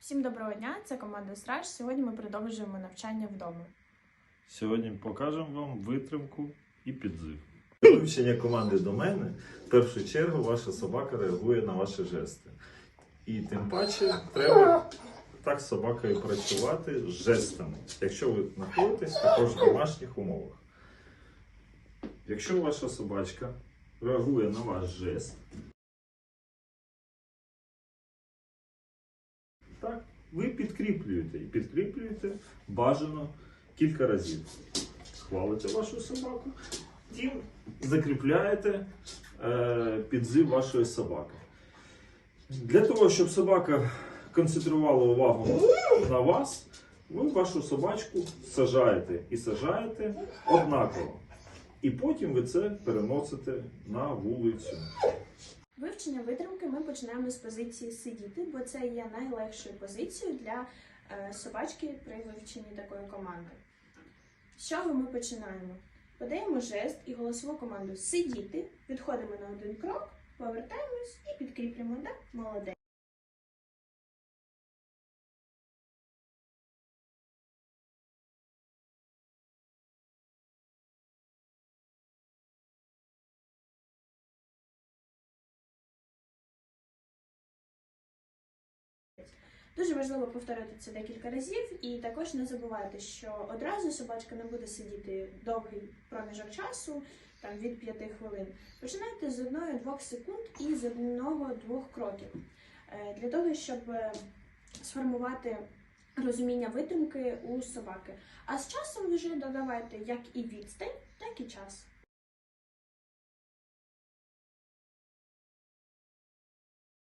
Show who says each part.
Speaker 1: Всім доброго дня! Це команда Страж. Сьогодні ми продовжуємо навчання вдома.
Speaker 2: Сьогодні покажемо вам витримку і підзив. Вивчення команди до мене в першу чергу ваша собака реагує на ваші жести. І тим паче треба так з собакою працювати з жестами, якщо ви знаходитесь також в домашніх умовах. Якщо ваша собачка реагує на ваш жест, так, ви підкріплюєте і підкріплюєте бажано кілька разів. Хвалите вашу собаку, тим закріпляєте е, підзив вашої собаки. Для того, щоб собака концентрувала увагу на вас, ви вашу собачку сажаєте і сажаєте однаково. І потім ви це переносите на вулицю.
Speaker 1: Вивчення витримки ми починаємо з позиції сидіти, бо це є найлегшою позицією для е, собачки при вивченні такої команди. З чого ми починаємо? Подаємо жест і голосову команду сидіти, підходимо на один крок, повертаємось і підкріплюємо. Да? Молодець. Дуже важливо повторити це декілька разів, і також не забувайте, що одразу собачка не буде сидіти довгий проміжок часу, там від 5 хвилин. Починайте з одної-двох секунд і з одного-двох кроків. Е, Для того, щоб е, сформувати розуміння витримки у собаки. А з часом вже додавайте як і відстань, так і час.